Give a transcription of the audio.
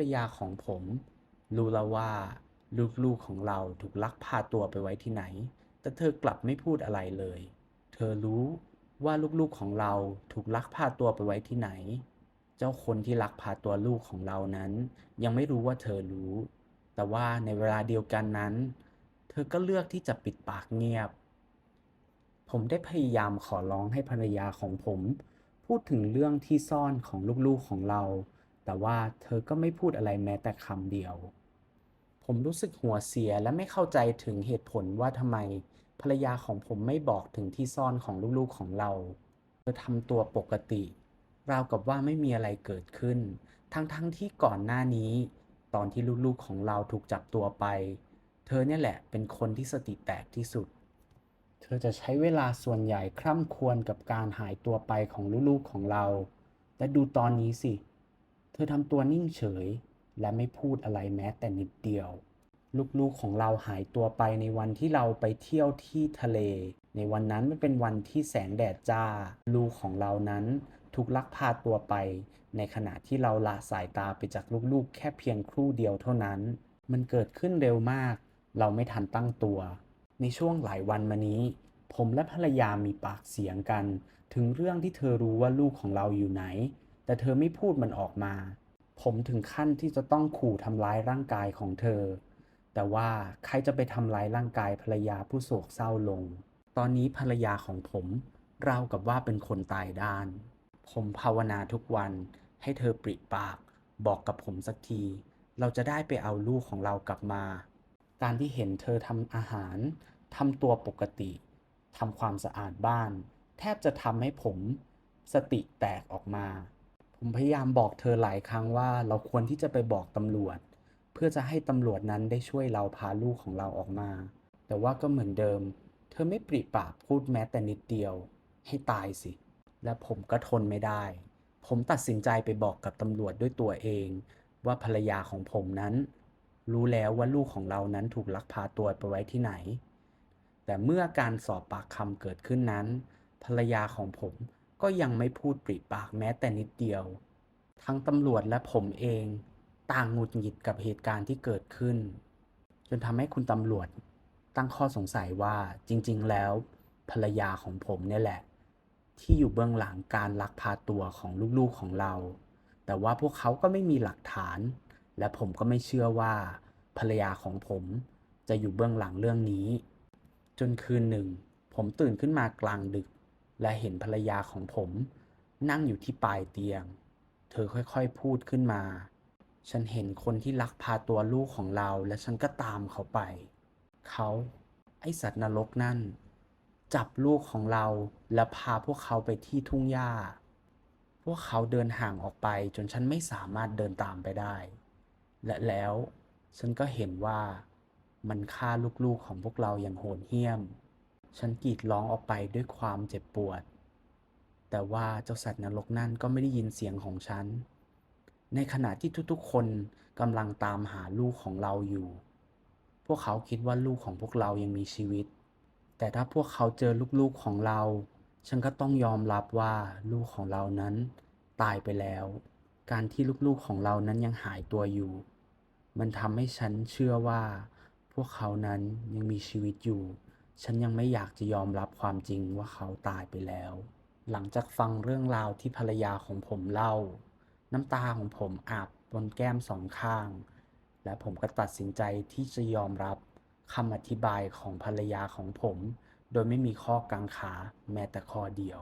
รยาของผมรู้แล้วว่าลูกๆของเราถูกลักพาตัวไปไว้ที่ไหน แต่เธอกลับไม่พูดอะไรเลย เธอรู้ว่าลูกๆของเราถูกลักพาตัวไปไว้ที่ไหน เจ้าคนที่ลักพาตัวลูกของเรานั้น ยังไม่รู้ว่าเธอรู้ แต่ว่าในเวลาเดียวกันนั้น เธอก็เลือกที่จะปิดปากเงียบ ผมได้พยายามขอร้องให้ภรรยาของผม พูดถึงเรื่องที่ซ่อนของลูกๆของเรา แต่ว่าเธอก็ไม่พูดอะไรแม้แต่คำเดียว ผมรู้สึกหัวเสียและไม่เข้าใจถึงเหตุผลว่าทำไมภรรยาของผมไม่บอกถึงที่ซ่อนของลูกๆของเรา เธอทำตัวปกติ ราวกับว่าไม่มีอะไรเกิดขึ้น ทั้งๆทที่ก่อนหน้านี้ ตอนที่ลูกๆของเราถูกจับตัวไป เธอเนี่ยแหละเป็นคนที่สติแตกที่สุด เธอจะใช้เวลาส่วนใหญ่คร่ำครวญกับการหายตัวไปของลูกๆของเราแต่ดูตอนนี้สิ เธอทำตัวนิ่งเฉย และไม่พูดอะไรแม้แต่นิดเดียว ลูกๆของเราหายตัวไปในวันที่เราไปเที่ยวที่ทะเล ในวันนั้นมันเป็นวันที่แสงแดดจ้า ลูกของเรานั้นถูกลักพาตัวไป ในขณะที่เราละสายตาไปจากลูกๆ แค่เพียงครู่เดียวเท่านั้น มันเกิดขึ้นเร็วมาก เราไม่ทันตั้งตัว ในช่วงหลายวันมานี้ ผมและภรรยามีปากเสียงกัน ถึงเรื่องที่เธอรู้ว่าลูกของเราอยู่ไหน แต่เธอไม่พูดมันออกมา ผมถึงขั้นที่จะต้องขู่ทำร้ายร่างกายของเธอ แต่ว่าใครจะไปทำร้ายร่างกายภรรยาผู้โศกเศร้าลง ตอนนี้ภรรยาของผมราวกับว่าเป็นคนตายด้าน ผมภาวนาทุกวันให้เธอปริปาก บอกกับผมสักที เราจะได้ไปเอาลูกของเรากลับมา การที่เห็นเธอทำอาหารทำตัวปกติทำความสะอาดบ้าน แทบจะทำให้ผมสติแตกออกมา ผมพยายามบอกเธอหลายครั้งว่าเราควรที่จะไปบอกตำรวจ เพื่อจะให้ตำรวจนั้นได้ช่วยเราพาลูกของเราออกมา แต่ว่าก็เหมือนเดิม เธอไม่ปริปากพูดแม้แต่นิดเดียว ให้ตายสิ และผมก็ทนไม่ได้ ผมตัดสินใจไปบอกกับตำรวจด้วยตัวเอง ว่าภรรยาของผมนั้น รู้แล้วว่าลูกของเรานั้นถูกลักพาตัวไปไว้ที่ไหน แต่เมื่อการสอบปากคำเกิดขึ้นนั้น ภรรยาของผม ก็ยังไม่พูดปริปากแม้แต่นิดเดียว ทั้งตำรวจและผมเองต่างหงุดหงิดกับเหตุการณ์ที่เกิดขึ้น จนทำให้คุณตำรวจตั้งข้อสงสัยว่าจริง ๆ แล้ว ภรรยาของผมเนี่ยแหละ ที่อยู่เบื้องหลังการลักพาตัวของลูกๆของเรา แต่ว่าพวกเขาก็ไม่มีหลักฐาน และผมก็ไม่เชื่อว่า ภรรยาของผมจะอยู่เบื้องหลังเรื่องนี้ จนคืนหนึ่ง ผมตื่นขึ้นมากลางดึก และเห็นภรรยาของผม นั่งอยู่ที่ปลายเตียง เธอค่อยๆพูดขึ้นมา ฉันเห็นคนที่ลักพาตัวลูกของเรา และฉันก็ตามเขาไป เขา ไอสัตว์นรกนั่น จับลูกของเราและพาพวกเขาไปที่ทุ่งหญ้า พวกเขาเดินห่างออกไปจนฉันไม่สามารถเดินตามไปได้ และแล้วฉันก็เห็นว่ามันฆ่าลูกๆของพวกเราอย่างโหดเหี้ยม ฉันกรีดร้องออกไปด้วยความเจ็บปวด แต่ว่าเจ้าสัตว์นรกนั่นก็ไม่ได้ยินเสียงของฉัน ในขณะที่ทุกๆ คนกำลังตามหาลูกของเราอยู่ พวกเขาคิดว่าลูกของพวกเรายังมีชีวิต แต่ถ้าพวกเขาเจอลูกๆของเรา ฉันก็ต้องยอมรับว่าลูกของเรานั้นตายไปแล้ว การที่ลูกๆของเรานั้นยังหายตัวอยู่ มันทำให้ฉันเชื่อว่า พวกเขานั้นยังมีชีวิตอยู่ ฉันยังไม่อยากจะยอมรับความจริงว่าเขาตายไปแล้ว หลังจากฟังเรื่องราวที่ภรรยาของผมเล่า น้ำตาของผมอาบบนแก้มสองข้าง และผมก็ตัดสินใจที่จะยอมรับคำอธิบายของภรรยาของผม โดยไม่มีข้อกังขาแม้แต่ข้อเดียว